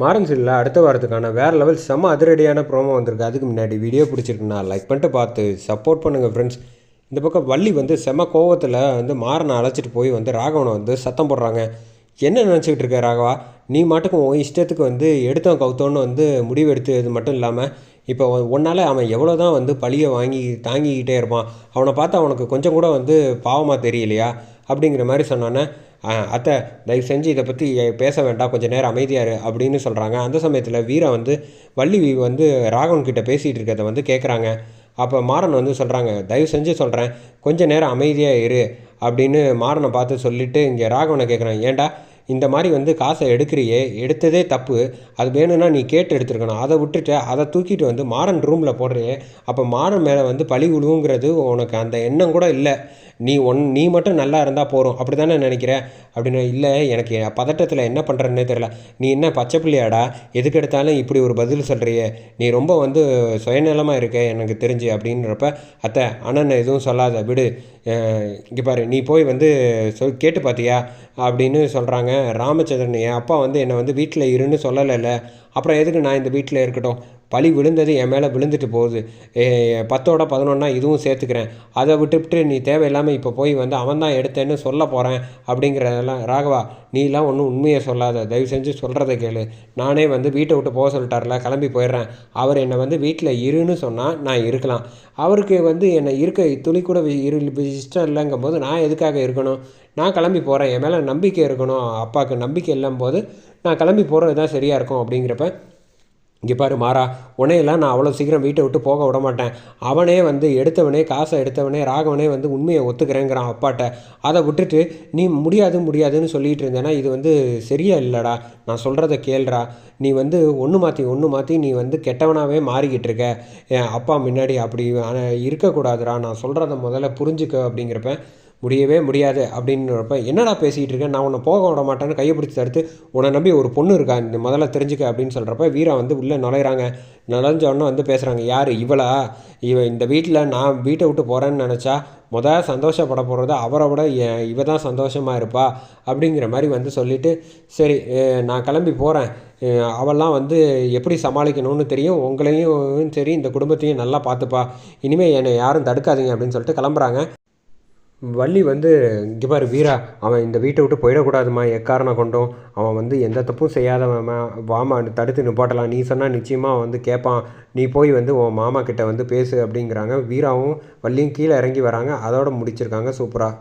மாறன் சீரியலில் அடுத்த வாரத்துக்கான வேறு லெவல் செம்ம அதிரடியான ப்ரோமோ வந்திருக்கு. அதுக்கு முன்னாடி வீடியோ பிடிச்சிருக்குண்ணா லைக் பண்ணிட்டு பார்த்து சப்போர்ட் பண்ணுங்கள் ஃப்ரெண்ட்ஸ் இந்த பக்கம் வள்ளி வந்து செம கோவத்தில் வந்து மாறனை அழைச்சிட்டு போய் வந்து ராகவனை வந்து சத்தம் போடுறாங்க. என்ன நினச்சிக்கிட்டு இருக்க ராகவா? நீ மாட்டுக்கும் உன் இஷ்டத்துக்கு வந்து எடுத்தோம் கவுத்தோன்னு வந்து முடிவு எடுத்தது மட்டும் இல்லாமல் இப்போ உன்னால் அவன் எவ்வளோ தான் வந்து பழியை வாங்கி தாங்கிக்கிட்டே இருப்பான். அவனை பார்த்தா அவனுக்கு கொஞ்சம் கூட வந்து பாவமாக தெரியலையா? அப்படிங்கிற மாதிரி சொன்னோன்னே அத்தை தயவு செஞ்சு இதை பற்றி பேச வேண்டாம். கொஞ்சம் நேரம் அமைதியாக இரு அப்படின்னு சொல்கிறாங்க அந்த சமயத்தில் வீரா வந்து வள்ளி வந்து ராகவன் கிட்ட பேசிகிட்டு இருக்கிறத வந்து கேட்குறாங்க அப்போ மாறன் வந்து சொல்கிறாங்க தயவு செஞ்சு சொல்கிறேன் கொஞ்சம் நேரம் அமைதியாக இரு அப்படின்னு மாறனை பார்த்து சொல்லிவிட்டு இங்கே ராகவனை கேட்குறாங்க ஏன்டா இந்த மாதிரி வந்து காசை எடுக்கிறியே எடுத்ததே தப்பு. அது வேணும்னா நீ கேட்டு எடுத்துருக்கணும். அதை விட்டுட்டு அதை தூக்கிட்டு வந்து மாறன் ரூமில் போடுறியே அப்போ மாறன் மேலே வந்து பழி விழுவுங்கிறது உனக்கு அந்த எண்ணம் கூட இல்லை. நீ ஒன் நீ மட்டும் நல்லா இருந்தால் போகிறோம் அப்படி தானே நினைக்கிற? அப்படின்னு இல்லை எனக்கு பதட்டத்தில் என்ன பண்ணுறேன்னே தெரில நீ என்ன பச்சை பிள்ளையாடா? எதுக்கு எடுத்தாலும் இப்படி ஒரு பதில் சொல்கிறியே நீ ரொம்ப வந்து சுயநலமாக இருக்க எனக்கு தெரிஞ்சு. அப்படின்றப்ப அத்தை அண்ணன் எதுவும் சொல்லாத. விடு. இங்கே பாரு நீ போய் வந்து சொல் கேட்டு பார்த்தியா அப்படின்னு சொல்கிறாங்க ராமச்சந்திரன். என் அப்பா வந்து என்னை வந்து வீட்டில் இருன்னு சொல்லலைல்ல. அப்புறம் எதுக்கு நான் இந்த வீட்டில் இருக்கட்டும்? பழி விழுந்தது என் மேலே விழுந்துட்டு போகுது. பத்தோட பதினொன்னா இதுவும் சேர்த்துக்கிறேன். அதை விட்டுவிட்டு நீ தேவையில்லாமல் இப்போ போய் வந்து அவன் தான் எடுத்தேன்னு சொல்ல போகிறேன் அப்படிங்கிறதெல்லாம் ராகவா நீலாம் ஒன்றும் உண்மையை சொல்லாத. தயவு செஞ்சு சொல்கிறத கேளு. நானே வந்து வீட்டை விட்டு போக சொல்லிட்டார்ல கிளம்பி போயிடுறேன். அவர் என்னை வந்து வீட்டில் இருன்னு சொன்னால் நான் இருக்கலாம். அவருக்கு வந்து என்னை இருக்க துளி கூட இரு இஷ்டம் இல்லைங்கும் போது நான் எதுக்காக இருக்கணும்? நான் கிளம்பி போகிறேன் என் மேலே நம்பிக்கை இருக்கணும். அப்பாவுக்கு நம்பிக்கை இல்லைம் போது நான் கிளம்பி போகிறது தான் சரியாக இருக்கும் அப்படிங்கிறப்ப இங்கே பாரு மாறா உனையெல்லாம் நான் அவ்வளோ சீக்கிரம் வீட்டை விட்டு போக விட மாட்டேன். அவனே வந்து எடுத்தவனே காசை எடுத்தவனே ராகவனே வந்து உண்மையை ஒத்துக்கிறேங்கிறான் அப்பாட்ட. அதை விட்டுட்டு நீ முடியாது முடியாதுன்னு சொல்லிகிட்டு இருந்தேன்னா இது வந்து சரியா இல்லைடா. நான் சொல்கிறத கேள்றா. நீ வந்து ஒன்று மாற்றி ஒன்று மாற்றி நீ வந்து கெட்டவனாகவே மாறிக்கிட்டு இருக்க. என் அப்பா முன்னாடி அப்படி இருக்கக்கூடாதுடா. நான் சொல்கிறத முதல்ல புரிஞ்சுக்க அப்படிங்கிறப்ப முடியவே முடியாது அப்படின்றப்ப என்னடா பேசிகிட்டு இருக்கேன் நான் உன்னை போக விட மாட்டேன்னு கையை பிடிச்சி தடுத்து உன்னை நம்பி ஒரு பொண்ணு இருக்கா? இந்த முதல்ல தெரிஞ்சுக்க அப்படின்னு சொல்கிறப்ப வீரா வந்து உள்ளே நுழையிறாங்க. நுழைஞ்சோடனே வந்து பேசுகிறாங்க யார்? இவளா? இவ இந்த வீட்டில் நான் வீட்டை விட்டு போகிறேன்னு நினச்சா முதல் சந்தோஷப்பட போகிறது அவரை விட இவ தான் சந்தோஷமாக இருப்பா? அப்படிங்கிற மாதிரி வந்து சொல்லிவிட்டு சரி நான் கிளம்பி போகிறேன் அவெல்லாம் வந்து எப்படி சமாளிக்கணும்னு தெரியும். உங்களையும் சரி இந்த குடும்பத்தையும் நல்லா பார்த்துப்பா. இனிமேல் என்னை யாரும் தடுக்காதீங்க அப்படின்னு சொல்லிட்டு கிளம்புறாங்க. வள்ளி வந்து இங்கே பாரு வீரா அவன் இந்த வீட்டை விட்டு போயிடக்கூடாதுமா. எக்காரணம் கொண்டும் அவன் வந்து எந்த தப்பும் செய்யாதவன் வாமா தடுத்து நிப்பாட்டலாம். நீ சொன்னால் நிச்சயமாக வந்து கேட்பான் நீ போய் வந்து உன் மாமா கிட்ட வந்து பேசு அப்படிங்கிறாங்க. வீராவும் வள்ளியும் கீழே இறங்கி வராங்க. அதோட முடிச்சிருக்காங்க. சூப்பராக